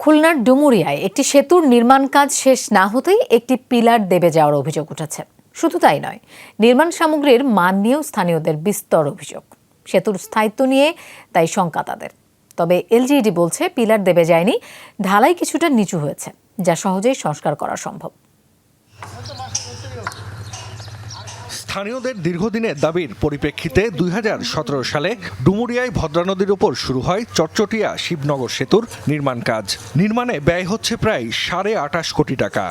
খুলনার ডুমুরিয়ায় একটি সেতুর নির্মাণ কাজ শেষ না হতেই একটি পিলার দেবে যাওয়ার অভিযোগ উঠেছে। শুধু তাই নয়, নির্মাণ সামগ্রীর মান নিয়েও স্থানীয়দের বিস্তর অভিযোগ। সেতুর স্থায়িত্ব নিয়ে তাই শঙ্কা তাদের। তবে এলজিইডি বলছে, পিলার দেবে যায়নি, ঢালাই কিছুটা নিচু হয়েছে, যা সহজেই সংস্কার করা সম্ভব। স্থানীয়দের দীর্ঘদিনের দাবির পরিপ্রেক্ষিতে দুই হাজার সতেরো সালে ডুমুরিয়ায় ভদ্রা নদীর উপর শুরু হয় চটচটিয়া শিবনগর সেতুর নির্মাণ কাজ। নির্মাণে ব্যয় হচ্ছে প্রায় সাড়ে আটাশ কোটি টাকা।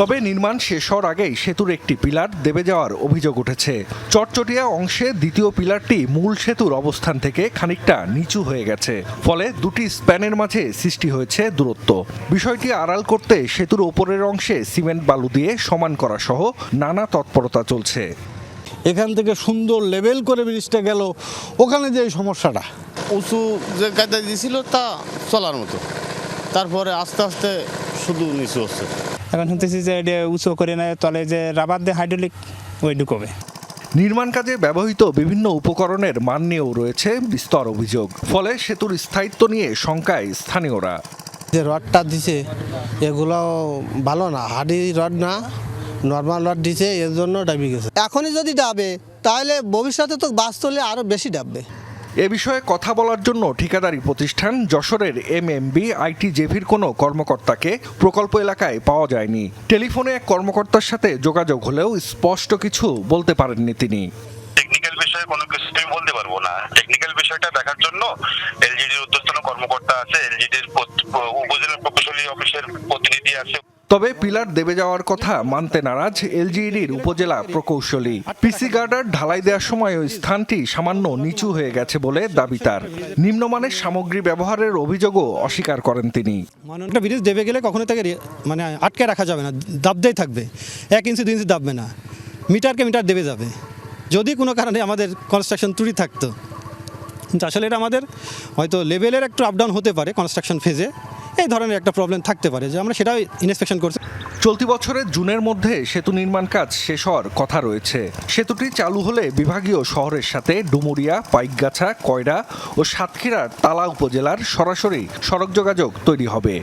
তবে নির্মাণ শেষ হওয়ার আগেই সেতুর একটি পিলার দেবে যাওয়ার অভিযোগ উঠেছে। চটচটিয়া অংশে দ্বিতীয় পিলারটি মূল সেতুর অবস্থান থেকে খানিকটা নিচু হয়ে গেছে। ফলে দুটি স্প্যানের মাঝে সৃষ্টি হয়েছে দূরত্ব। বিষয়টি আড়াল করতে সেতুর ওপরের অংশে সিমেন্ট বালু দিয়ে সমান করা সহ নানা তৎপরতা চলছে। এখান থেকে সুন্দর লেভেল করে ব্রিজটা গেল। ওখানে যে সমস্যাটা। উঁচু যে কায়দা দিয়েছিল তা চলার মতো। তারপরে আস্তে আস্তে শুধু নিচু হচ্ছে। এখন শুনতেছি যে এটা উঁচু করে নেয় তলে যে রাবার দিয়ে হাইড্রোলিক ওই ঢুকবে। নির্মাণ কাজে ব্যবহৃত বিভিন্ন উপকরণের মান নিয়েও রয়েছে বিস্তর অভিযোগ ফলে সেতুর স্থায়িত্ব নিয়ে শঙ্কায় স্থানীয়রা। যে রডটা দিছে এগুলো ভালো না হাডি রড না নর্মাল রড দিছে এর জন্য ডাবি গেছে। এখনই যদি ডাবে তাহলে ভবিষ্যতে তো বাস চলে আরও বেশি ডাববে এ বিষয়ে কথা বলার জন্য ঠিকাদারি প্রতিষ্ঠান যশোরের এম এম বি আইটি জেভির কোনো কর্মকর্তাকে প্রকল্প এলাকায় পাওয়া যায়নি। টেলিফোনে এক কর্মকর্তার সাথে যোগাযোগ হলেও স্পষ্ট কিছু বলতে পারেননি তিনি। টেকনিক্যাল বিষয়ে বলতে পারব না। টেকনিক্যাল বিষয়টা দেখার জন্য এলজিডির কর্মকর্তা আছে, এলজিডির উপজেলা প্রকৌশলী অফিসের প্রতিনিধি আছে তবে পিলার দেবে যাওয়ার কথা মানতে নারাজ এলজিইডির উপজেলা প্রকৌশলী। পিসি গার্ডার ঢালাই দেওয়ার সময় ওই স্থানটি সামান্য নিচু হয়ে গেছে বলে দাবি তার। নিম্নমানের সামগ্রী ব্যবহারের অভিযোগও অস্বীকার করেন তিনি। ব্রিজ দেবে গেলে কখনো তাকে মানে আটকে রাখা যাবে না দাবতেই থাকবে। এক ইঞ্চি, দুই ইঞ্চি দাববে না। মিটারকে মিটার দেবে যাবে। যদি কোনো কারণে আমাদের কনস্ট্রাকশন ত্রুটি থাকতো। কিন্তু আসলে এটা আমাদের হয়তো লেভেলের একটু আপ ডাউন হতে পারে কনস্ট্রাকশন ফেজে এই ধরনের একটা প্রবলেম থাকতে পারে যে আমরা সেটাও ইন্সপেকশন করছি। চলতি বছরের জুনের মধ্যে সেতু নির্মাণ কাজ শেষ হওয়ার কথা রয়েছে। সেতুটি চালু হলে বিভাগীয় শহরের সাথে ডুমুরিয়া পাইকগাছা কয়রা ও সাতক্ষীরার তালা উপজেলার সরাসরি সড়ক যোগাযোগ তৈরি হবে।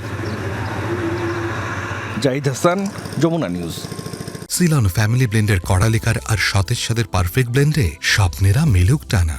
Zahid Hasan Jamuna news. Ceylon family ব্লেন্ডের কড়ালিকার আর সতেজ সাদের পারফেক্ট ব্লেন্ডে স্বপ্নেরা মেলুক টানা।